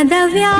ಮನದ ವ್ಯಾ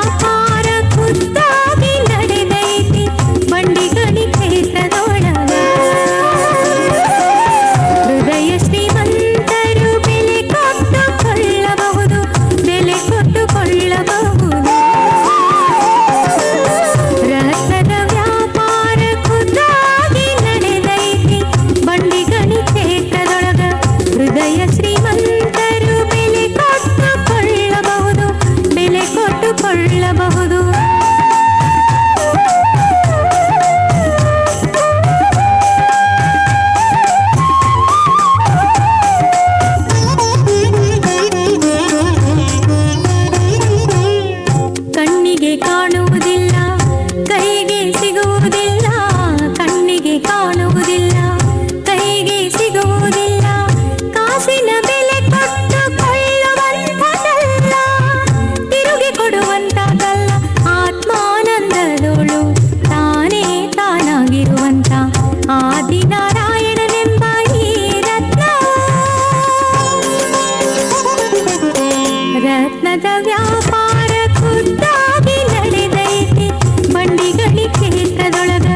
ರತ್ನದ ವ್ಯಾಪಾರ ಖುದ್ದಾಗಿ ನಡೆದೈತೆ. ಮಂಡಿಗಳಿ ಕ್ಷೇತ್ರದೊಳಗ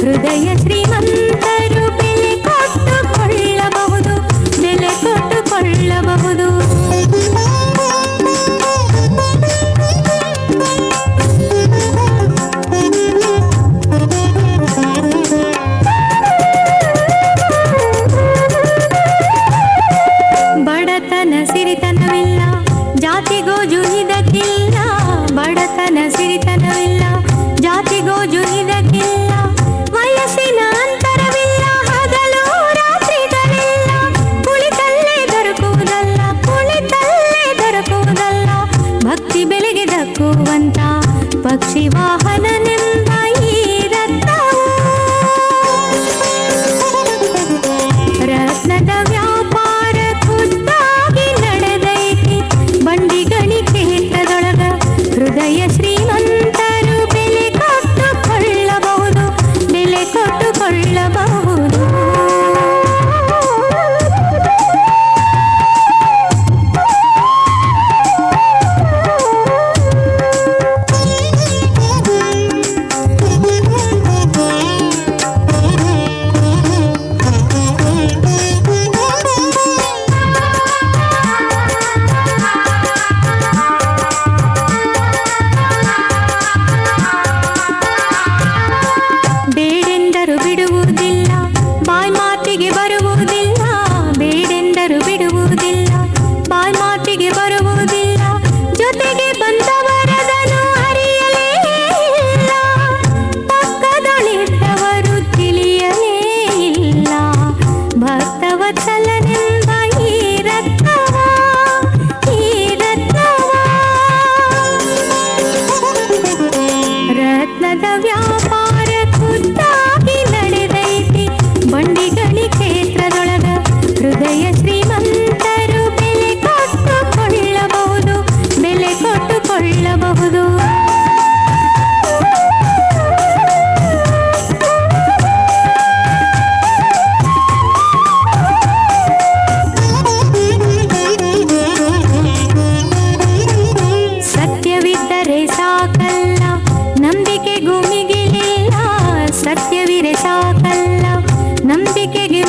ಹೃದಯ ಶ್ರೀಮಂತರು ಬೆಲೆ ಕೊಟ್ಟುಕೊಳ್ಳಬಹುದು ಬೆಲೆ ಕೊಟ್ಟುಕೊಳ್ಳಬಹುದು. ಬಡತನ ಸಿರಿತನವಿಲ್ಲ ಜಾತಿಗೋಜು ಇದಕ್ಕಿಲ್ಲ ಬಡತನ ಸಿರಿತನವಿಲ್ಲ. ಜಾತಿಗೋಜು ಇದಕ್ಕಿಲ್ಲ ವಯಸ್ಸಿನ ಅಂತರವಿಲ್ಲ, ಹಗಲು ರಾತ್ರಿ ತಲಿಲ್ಲ ಕುಳಿತಲ್ಲೇ ದೊರಕುವುದಲ್ಲ ಕುಳಿತಲ್ಲೇ ದೊರಕುವುದಲ್ಲ. ಭಕ್ತಿ ಬೆಲೆಗೆ ದಕ್ಕುವಂತ ಪಕ್ಷಿ ವಾಹ వెళ్ళబోదు ಬಿಡುವು ಬರುವುದು ಸತ್ಯವಿರೆ ಸಾಕಲ್ಲ. ನಂಬಿಕೆಗೆ